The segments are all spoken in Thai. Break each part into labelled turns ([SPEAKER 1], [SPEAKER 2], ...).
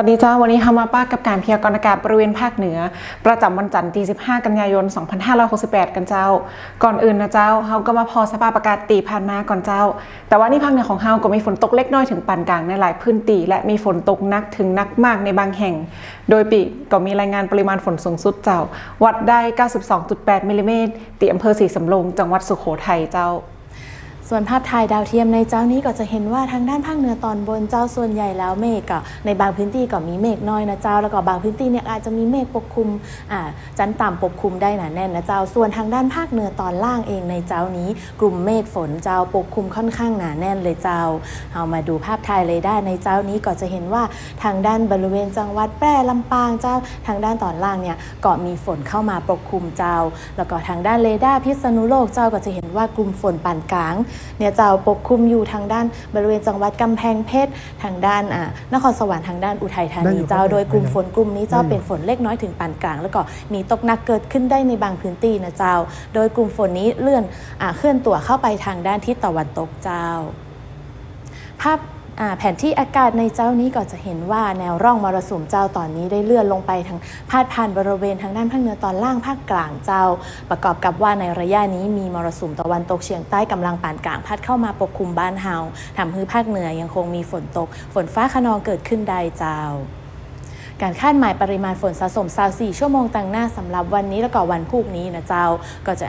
[SPEAKER 1] วัสดีจ้า วันนี้ฮามาป้ากับการพยากรณ์อากาศบริเวณภาคเหนือ ประจำวันจันทร์ที่ 15 กันยายน 2568 กันเจ้า ก่อนอื่นนะเจ้าเฮาก็มาพอสภาพอากาศตีผ่านมาก่อนเจ้า แต่ว่านี่ภาคเหนือของเฮาก็มีฝนตกเล็กน้อยถึงปานกลางในหลายพื้นที่และมีฝนตกหนักถึงหนักมากในบางแห่ง โดยปีก็มีรายงานปริมาณฝนสูงสุดเจ้า วัดได้ 92.8มิลลิเมตรที่อำเภอศรีสำโรงจังหวัดสุโขทัยเจ้า
[SPEAKER 2] ส่วนภาพถ่ายดาวเทียมในเจ้านี้ก็จะเห็นว่าทางด้านภาคเหนือตอนบนเจ้าส่วนใหญ่แล้วเมฆก็ในบางพื้นที่ก็มีเมฆน้อยนะเจ้า แล้วก็บางพื้นที่เนี่ยอาจจะมีเมฆปกคลุมอ่าจันทร์ต่ำปกคลุมได้หนาแน่นนะเจ้า ส่วนทางด้านภาคเหนือตอนล่างเองในเจ้านี้ กลุ่มเมฆฝนเจ้าปกคลุมค่อนข้างหนาแน่นเลยเจ้าเอามาดูภาพถ่ายเลยได้ในเจ้านี้ก็จะเห็นว่าทางด้านบริเวณจังหวัดแพร่ลำปางเจ้า ทางด้านตอนล่างเนี่ยก็มีฝนเข้ามาปกคลุมเจ้า แล้วก็ทางด้านเรดาร์พิษณุโลกเจ้าก็จะเห็นว่ากลุ่มฝนปานกลางเนี่ยเจ้าปกคลุมอยู่ทางด้านบริเวณจังหวัดกำแพงเพชรทางด้านอ่านครสวรรค์ทางด้านอุทัยธา
[SPEAKER 3] ได้
[SPEAKER 2] นี
[SPEAKER 3] อยู่
[SPEAKER 2] เจ้า
[SPEAKER 3] ครับ
[SPEAKER 2] โดยกลุ่มฝนกลุ่มนี้เจ้า
[SPEAKER 3] ได้อยู่
[SPEAKER 2] เป็นฝนเล็กน้อยถึงปานกลาง แล้วก็มีตกหนักเกิดขึ้นได้ในบางพื้นที่นะเจ้า โดยกลุ่มฝนนี้เลื่อนอาเคลื่อนตัวเข้าไปทางด้านทิศตะวันตกเจ้า ภาพอ่า แผนที่อากาศในเจ้านี้ก็จะเห็นว่าแนวร่องมรสุมเจ้าตอนนี้ได้เลื่อนลงไปทางพาดผ่านบริเวณทางด้านภาคเหนือตอนล่างภาคกลางเจ้า ประกอบกับว่าในระยะนี้มีมรสุมตะวันตกเฉียงใต้กำลังปานกลางพัดเข้ามาปกคลุมบ้านเฮาทำให้ภาคเหนือยังคงมีฝนตก ฝนฟ้าขนองเกิดขึ้นได้เจ้า การคาดหมายปริมาณฝนสะสม24ชั่วโมงต่างหน้าสำหรับวันนี้แล้วก็วันพรุ่งนี้นะเจ้า ก็จะ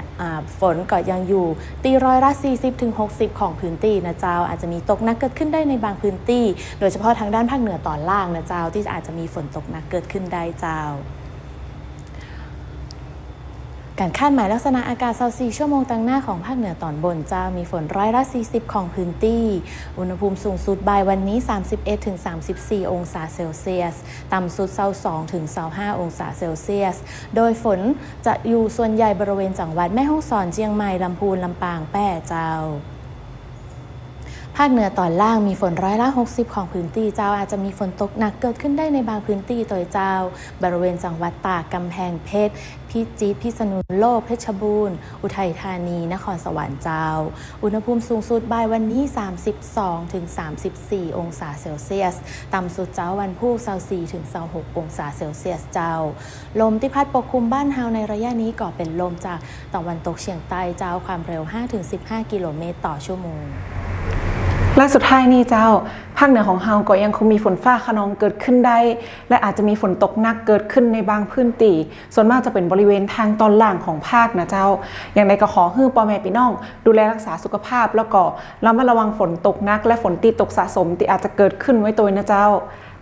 [SPEAKER 2] ฝนก็ยังอยู่ ตีร้อยละ 40ถึง60 ของพื้นที่นะเจ้า อาจจะมีตกหนักเกิดขึ้นได้ในบางพื้นที่ โดยเฉพาะทางด้านภาคเหนือตอนล่างนะเจ้าที่อาจจะมีฝนตกหนักเกิดขึ้นได้เจ้า การคาดหมายลักษณะอากาศ24ชั่วโมงตั้งหน้าของภาคเหนือตอนบนจะมีฝนร้อยละ 40 ของพื้นที่ อุณหภูมิสูงสุดบ่ายวันนี้ 31-34 องศาเซลเซียส ต่ำสุด22-25 องศาเซลเซียส โดยฝนจะอยู่ส่วนใหญ่บริเวณจังหวัดแม่ฮ่องสอนเชียงใหม่ลำพูนลำปางแป่เจ้า ภาคเหนือตอนล่างมีฝนร้อยละ 60 ของพื้นที่เจ้าอาจจะมีฝนตกหนักเกิดขึ้นได้ในบางพื้นที่โดยเจ้า บริเวณจังหวัดตากกำแพงเพชรพิจิตรพิษณุโลกเพชรบูรณ์ อุทัยธานี นครสวรรค์เจ้า อุณหภูมิสูงสุดบ่ายวันนี้ 32ถึง34 องศาเซลเซียส ต่ำสุดเจ้าวันพุธ24ถึง26 องศาเซลเซียสเจ้า ลมที่พัดปกคลุมบ้านเฮาในระยะนี้ก็เป็นลมจากตะวันตกเฉียงใต้เจ้าความเร็ว 5-15 กิโลเมตรต่อชั่วโมง
[SPEAKER 1] และสุดท้ายนี่เจ้า ภาคเหนือของเฮาก็ยังคงมีฝนฟ้าขนองเกิดขึ้นได้ และอาจจะมีฝนตกหนักเกิดขึ้นในบางพื้นที่ส่วนมากจะเป็นบริเวณทางตอนล่างของภาคนะเจ้า อย่างไรก็ขอให้พ่อแม่พี่น้อง ดูแลรักษาสุขภาพแล้วก็ระมัดระวังฝนตกหนัก และฝนตีตกสะสมที่อาจจะเกิดขึ้นไว้ตัวนะเจ้า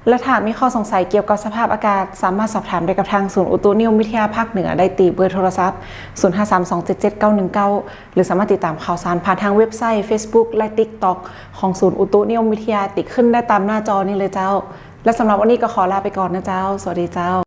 [SPEAKER 1] และถ้ามีข้อสงสัยเกี่ยวกับสภาพอากาศ สามารถสอบถามได้กับทางศูนย์อุตุนิยมวิทยาภาคเหนือได้ตีเบอร์โทรศัพท์ 0532777919 หรือสามารถติดตามข่าวสารผ่านทางเว็บไซต์ Facebook และ TikTok ของศูนย์อุตุนิยมวิทยาติดขึ้นได้ตามหน้าจอนี้เลยเจ้า และสำหรับวันนี้ก็ขอลาไปก่อนนะเจ้า สวัสดีเจ้า